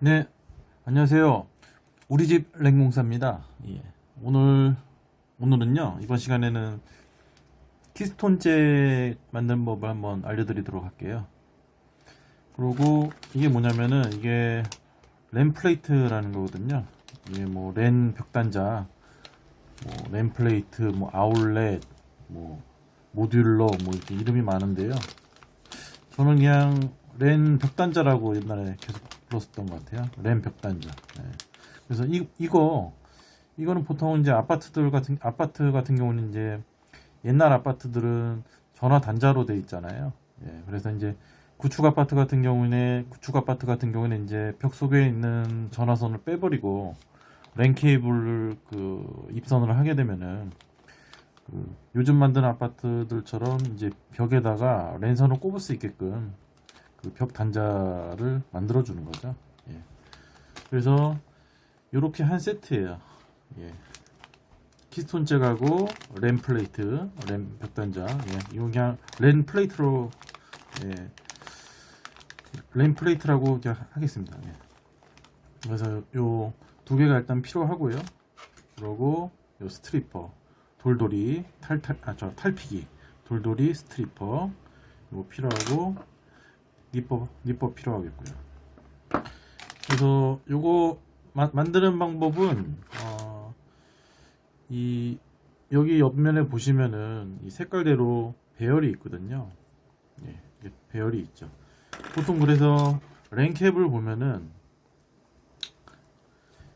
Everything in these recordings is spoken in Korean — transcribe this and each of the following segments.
네, 안녕하세요. 우리 집 랭공사입니다. 예. 오늘 오늘은요 이번 시간에는 키스톤제 만드는 법을 한번 알려드리도록 할게요. 그리고 이게 뭐냐면은 이게 램 플레이트라는 거거든요. 이게 뭐랜 벽단자, 뭐램 플레이트, 뭐 아울렛, 뭐 모듈러, 뭐 이렇게 이름이 많은데요. 저는 그냥 랜 벽단자라고 옛날에 계속 불렀었던 것 같아요. 랜 벽단자. 네. 그래서 이, 이거 이거는 보통 이제 아파트들 같은 아파트 같은 경우는 이제 옛날 아파트들은 전화 단자로 돼 있잖아요. 예, 그래서 이제 구축 아파트 같은 경우는 구축 아파트 같은 경우는 이제 벽 속에 있는 전화선을 빼버리고 랜 케이블을 그 입선을 하게 되면은 그 요즘 만든 아파트들처럼 이제 벽에다가 랜선을 꼽을 수 있게끔 그 벽 단자를 만들어 주는 거죠. 예. 그래서 이렇게 한 세트예요. 예. 키스톤 잭하고 램 플레이트, 램 벽단자. 예. 이거 그냥 램 플레이트로 예. 램 플레이트라고 그냥 하겠습니다. 예. 그래서 요 두 개가 일단 필요하고요. 그리고 요 스트리퍼, 돌돌이, 탈탈 아저 탈피기, 돌돌이 스트리퍼 이거 필요하고 니퍼 니퍼 필요하겠고요. 그래서 요거 마- 만드는 방법은 어, 이 여기 옆면에 보시면은 이 색깔대로 배열이 있거든요. 예, 배열이 있죠. 보통 그래서 랜케이블 보면은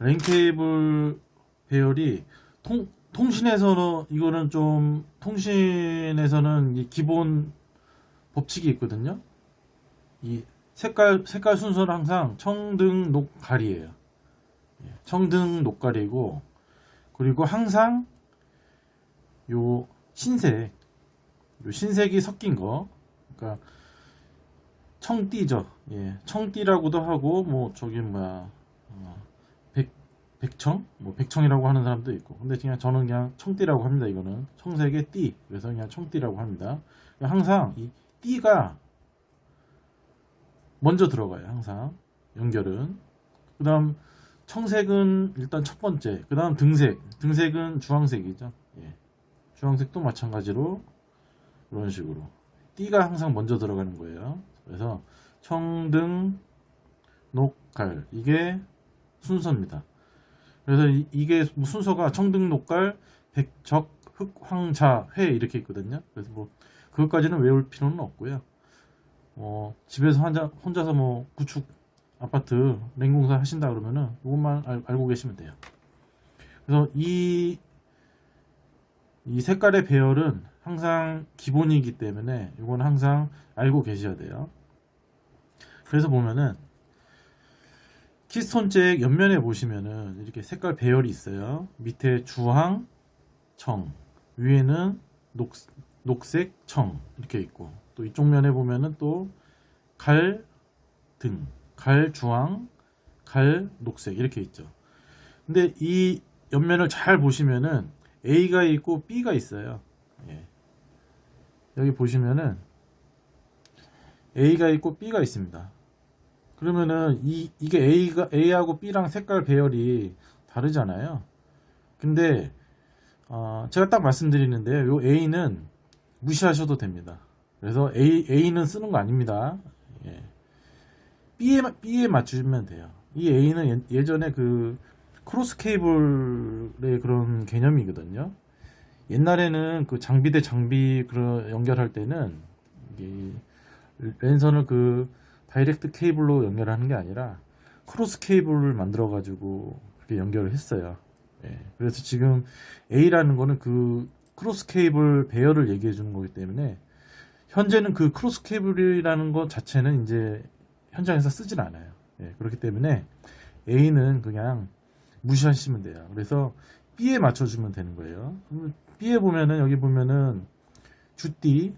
랜케이블 배열이 통 통신에서는 이거는 좀 통신에서는 이 기본 법칙이 있거든요. 이 색깔 색깔 순서는 항상 청등 녹갈이에요. 예, 청등 녹갈이고 그리고 항상 요 흰색 요 흰색이 섞인 거 그러니까 청띠죠. 예, 청띠라고도 하고 뭐 저기 뭐야 어, 백 백청 뭐 백청이라고 하는 사람도 있고 근데 그냥 저는 그냥 청띠라고 합니다. 이거는 청색의 띠 그래서 그냥 청띠라고 합니다. 항상 이 띠가 먼저 들어가요. 항상 연결은. 그 다음 청색은 일단 첫 번째. 그 다음 등색. 등색은 주황색이죠. 예. 주황색도 마찬가지로 이런 식으로 띠가 항상 먼저 들어가는 거예요. 그래서 청등 녹갈 이게 순서입니다. 그래서 이, 이게 뭐 순서가 청등 녹갈 백적 흑황자 회 이렇게 있거든요. 그래서 뭐 그것까지는 외울 필요는 없고요. 어, 집에서 혼자, 혼자서 뭐 구축 아파트 냉공사 하신다 그러면은 이것만 알, 알고 계시면 돼요. 그래서 이, 이 색깔의 배열은 항상 기본이기 때문에 이건 항상 알고 계셔야 돼요. 그래서 보면은 키스톤잭 옆면에 보시면은 이렇게 색깔 배열이 있어요. 밑에 주황, 청, 위에는 녹, 녹색, 청 이렇게 있고 또 이쪽 면에 보면은 또 갈 등, 갈 주황, 갈 녹색 이렇게 있죠. 근데 이 옆면을 잘 보시면은 A가 있고 B가 있어요. 예. 여기 보시면은 A가 있고 B가 있습니다. 그러면은 이 이게 A가 A하고 B랑 색깔 배열이 다르잖아요. 근데 어, 제가 딱 말씀드리는데 요 A는 무시하셔도 됩니다. 그래서 A, A는 쓰는 거 아닙니다. 예. B에, B에 맞추면 돼요. 이 A는 예, 전에 그 크로스 케이블의 그런 개념이거든요. 옛날에는 그 장비 대 장비 그런 연결할 때는 랜선을 그 다이렉트 케이블로 연결하는 게 아니라 크로스 케이블을 만들어 가지고 그렇게 연결을 했어요. 예. 그래서 지금 A라는 거는 그 크로스 케이블 배열을 얘기해 주는 거기 때문에 현재는 그 크로스 케이블이라는 것 자체는 이제 현장에서 쓰진 않아요. 예, 그렇기 때문에 A는 그냥 무시하시면 돼요. 그래서 B에 맞춰주면 되는 거예요. B에 보면은 여기 보면은 주띠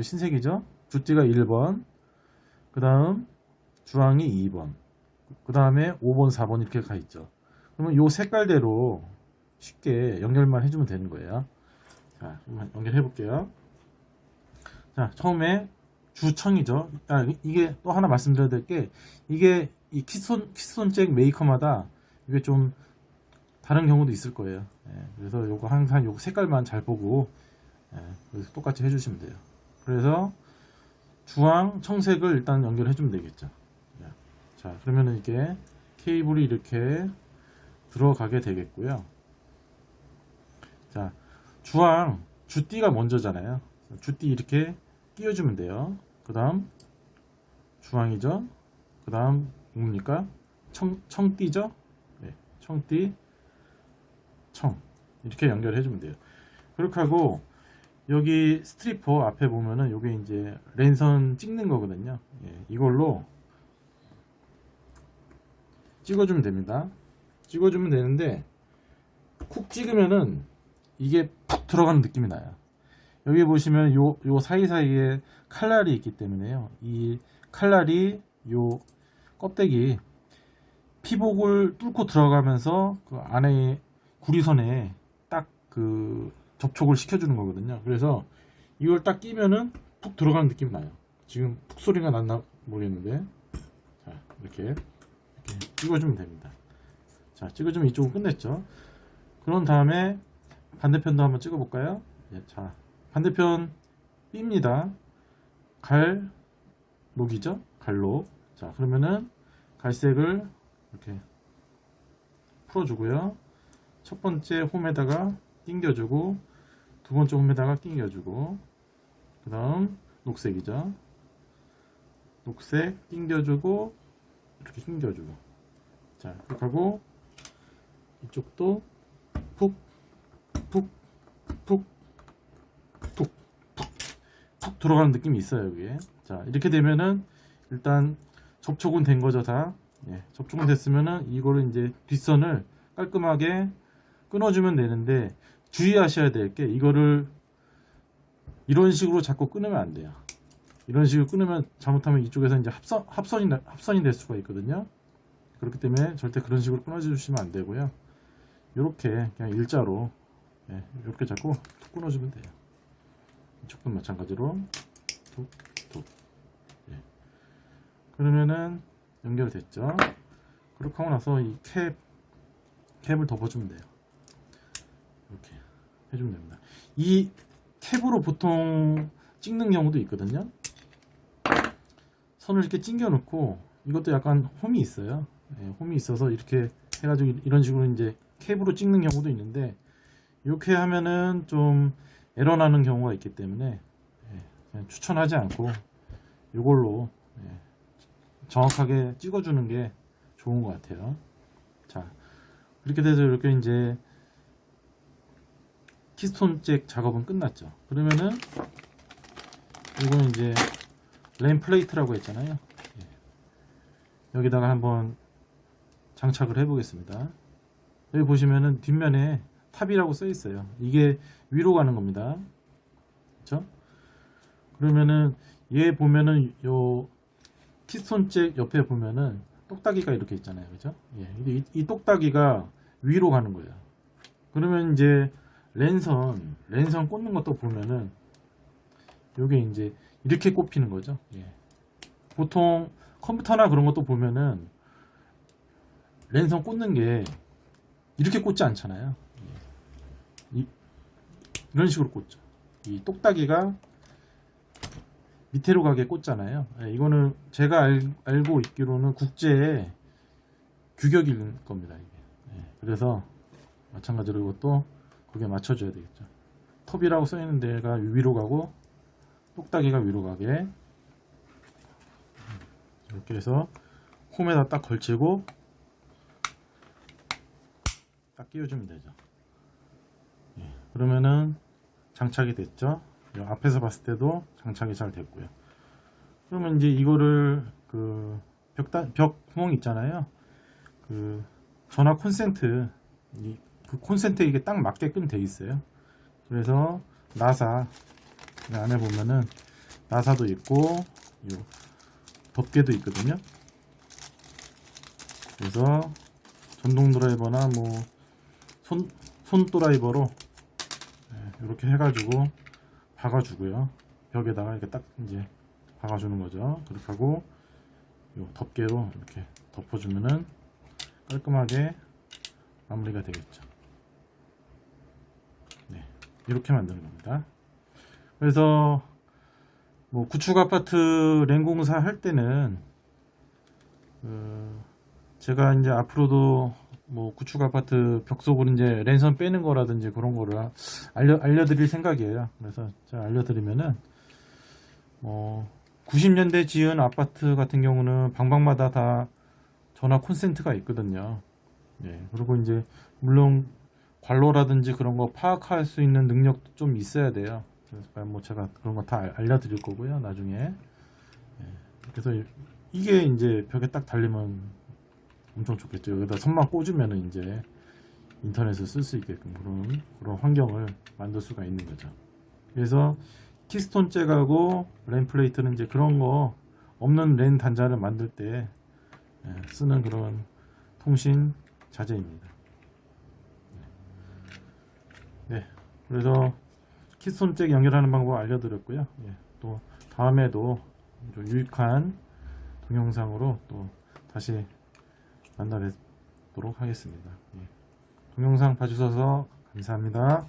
신색이죠? 주띠가 1번, 그 다음 주황이 2번, 그 다음에 5번, 4번 이렇게 가 있죠. 그러면 요 색깔대로 쉽게 연결만 해주면 되는 거예요. 자, 연결해 볼게요. 자, 처음에 주청이죠. 아, 이- 이게 또 하나 말씀드려야 될 게, 이게 이 키스톤 키스톤 잭 메이커마다 이게 좀 다른 경우도 있을 거예요. 예, 그래서 요거 항상 요거 색깔만 잘 보고 예, 똑같이 해주시면 돼요. 그래서 주황, 청색을 일단 연결해 주면 되겠죠. 예. 자, 그러면은 이게 케이블이 이렇게 들어가게 되겠고요. 자, 주황, 주띠가 먼저잖아요. 주띠 이렇게 끼워주면 돼요. 그 다음, 주황이죠. 그 다음, 뭡니까? 청, 청띠죠? 네, 청띠, 청. 이렇게 연결해주면 돼요. 그렇게 하고, 여기 스트리퍼 앞에 보면은 요게 이제 랜선 찍는 거거든요. 예, 이걸로 찍어주면 됩니다. 찍어주면 되는데 쿡 찍으면은 이게 푹 들어가는 느낌이 나요. 여기 보시면 요, 요 사이사이에 칼날이 있기 때문에요. 이 칼날이 요 껍데기 피복을 뚫고 들어가면서 그 안에 구리선에 딱 그 접촉을 시켜주는 거거든요. 그래서 이걸 딱 끼면은 푹 들어가는 느낌이 나요. 지금 푹 소리가 났나 모르겠는데 자 이렇게 이렇게 찍어주면 됩니다. 자 찍어주면 이쪽은 끝냈죠. 그런 다음에 반대편도 한번 찍어볼까요? 예, 자 반대편 삘니다. 갈 녹이죠? 갈록. 자 그러면은 갈색을 이렇게 풀어주고요. 첫 번째 홈에다가 낑겨주고 두 번째 홈에다가 낑겨주고 그 다음 녹색이죠. 녹색 낑겨주고 이렇게 낑겨주고 자 그렇게 하고 이쪽도 들어가는 느낌이 있어요 여기에 자 이렇게 되면은 일단 접촉은 된 거죠 다 예, 접촉은 됐으면은 이거를 이제 뒷선을 깔끔하게 끊어주면 되는데 주의하셔야 될 게 이거를 이런 식으로 자꾸 끊으면 안 돼요. 이런 식으로 끊으면 잘못하면 이쪽에서 이제 합선 합선이 나- 합선이 될 수가 있거든요. 그렇기 때문에 절대 그런 식으로 끊어주시면 안 되고요. 이렇게 그냥 일자로 예, 이렇게 자꾸 툭 끊어주면 돼요. 이쪽도 마찬가지로 툭툭 예. 그러면은 연결됐죠. 그렇게 하고 나서 이 캡 캡을 덮어주면 돼요. 이렇게 해주면 됩니다. 이 캡으로 보통 찍는 경우도 있거든요. 선을 이렇게 찡겨 놓고 이것도 약간 홈이 있어요. 예, 홈이 있어서 이렇게 해가지고 이런 식으로 이제 캡으로 찍는 경우도 있는데 이렇게 하면은 좀 에러 나는 경우가 있기 때문에 예, 그냥 추천하지 않고 이걸로 예, 정확하게 찍어주는 게 좋은 것 같아요. 자 그렇게 돼서 이렇게 이제 키스톤 잭 작업은 끝났죠. 그러면은 이거는 이제 램 플레이트라고 했잖아요. 예. 여기다가 한번 장착을 해보겠습니다. 여기 보시면은 뒷면에 탑이라고 써 있어요. 이게 위로 가는 겁니다. 그렇죠? 그러면은 얘 보면은 요 키스톤 잭 옆에 보면은 똑딱이가 이렇게 있잖아요. 그죠? 예. 이, 이 똑딱이가 위로 가는 거예요. 그러면 이제 랜선, 랜선 꽂는 것도 보면은 요게 이제 이렇게 꼽히는 거죠. 예. 보통 컴퓨터나 그런 것도 보면은 랜선 꽂는 게 이렇게 꽂지 않잖아요. 예. 이, 이런 식으로 꽂죠. 이 똑딱이가 밑으로 가게 꽂잖아요. 예, 이거는 제가 알, 알고 있기로는 국제 규격일 겁니다. 이게. 예, 그래서 마찬가지로 이것도 거기에 맞춰줘야 되겠죠. 톱이라고 써 있는 데가 위로 가고 똑딱이가 위로 가게 이렇게 해서 홈에다 딱 걸치고 딱 끼워주면 되죠. 예, 그러면은 장착이 됐죠. 이 앞에서 봤을 때도 장착이 잘 됐고요. 그러면 이제 이거를 그 벽단 벽 구멍 있잖아요. 그 전화 콘센트 이, 그 콘센트에 이게 딱 맞게끔 돼 있어요. 그래서 나사 이 안에 보면은 나사도 있고 요 덮개도 있거든요. 그래서 전동 드라이버나 뭐 손 손 드라이버로 이렇게 해가지고 박아주고요. 벽에다가 이렇게 딱 이제 박아주는 거죠. 그렇게 하고 요 덮개로 이렇게 덮어주면은 깔끔하게 마무리가 되겠죠. 네, 이렇게 만드는 겁니다. 그래서 뭐 구축 아파트 랭공사 할 때는 그 제가 이제 앞으로도 뭐 구축 아파트 벽 속으로 이제 랜선 빼는 거라든지 그런 거를 알려 알려드릴 생각이에요. 그래서 제가 알려드리면은 뭐 90년대 지은 아파트 같은 경우는 방방마다 다 전화 콘센트가 있거든요. 예. 그리고 이제 물론 관로라든지 그런 거 파악할 수 있는 능력도 좀 있어야 돼요. 그래서 뭐 제가 그런 거 다 알려드릴 거고요. 나중에. 예. 그래서 이게 이제 벽에 딱 달리면 엄청 좋겠죠. 여기다 선만 꽂으면은 이제 인터넷을 쓸 수 있게끔 그런 그런 환경을 만들 수가 있는 거죠. 그래서 키스톤 잭하고 랜 플레이트는 이제 그런 거 없는 랜 단자를 만들 때 예, 쓰는 그런 통신 자재입니다. 네, 그래서 키스톤 잭 연결하는 방법 알려드렸고요. 예, 또 다음에도 좀 유익한 동영상으로 또 다시 만나 뵙도록 하겠습니다. 예, 동영상 봐주셔서 감사합니다.